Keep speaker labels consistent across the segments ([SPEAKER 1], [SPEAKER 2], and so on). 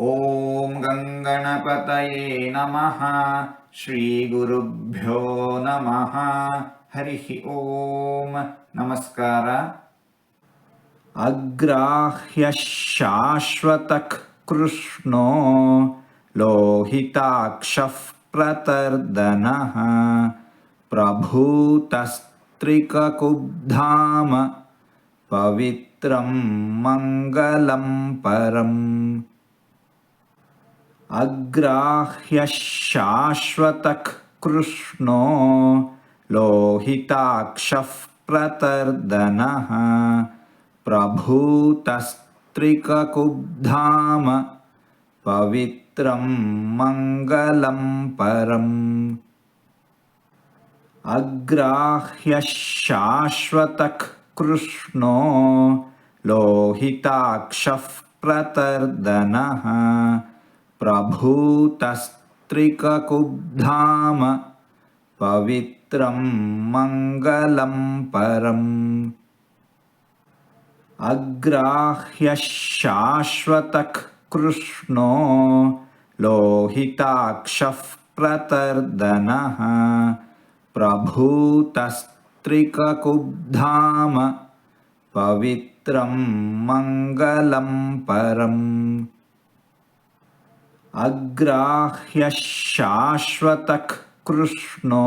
[SPEAKER 1] ॐ गङ्गणपतये नमः श्रीगुरुभ्यो नमः। हरिः ॐ नमस्कार। अग्राह्यः शाश्वतः कृष्णो लोहिताक्षः प्रतर्दनः। प्रभूतस्त्रिककुब्धाम पवित्रं मङ्गलं परम् अग्राह्यः शाश्वतः कृष्णो लोहिताक्षः प्रतर्दनः प्रभूतस्त्रिककुब्धाम पवित्रं मङ्गलं परम् अग्राह्यः शाश्वतः कृष्णो लोहिताक्षः प्रतर्दनः प्रभूतस्त्रिककुब्धाम पवित्रं मङ्गलं परम्। अग्राह्यः शाश्वतः कृष्णो लोहिताक्षः प्रतर्दनः। प्रभूतस्त्रिककुब्धाम पवित्रं मङ्गलं परम् ಅಗ್ರಾಹ್ಯ ಶಾಶ್ವತ ಕೃಷ್ಣೋ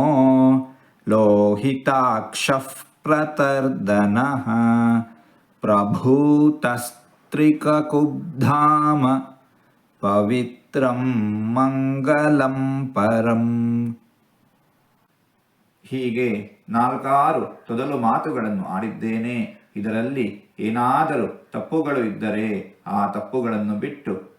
[SPEAKER 1] ಲೋಹಿತಾಕ್ಷ ಪ್ರತರ್ದನ ಪ್ರಭೂತಸ್ತ್ರಿಕಕುಬ್ಧಾಮ ಪವಿತ್ರಂ ಮಂಗಲಂ ಪರಂ. ಹೀಗೆ ನಾಲ್ಕಾರು ತೊದಲು ಮಾತುಗಳನ್ನು ಆಡಿದ್ದೇನೆ. ಇದರಲ್ಲಿ ಏನಾದರೂ ತಪ್ಪುಗಳು ಇದ್ದರೆ ಆ ತಪ್ಪುಗಳನ್ನು ಬಿಟ್ಟು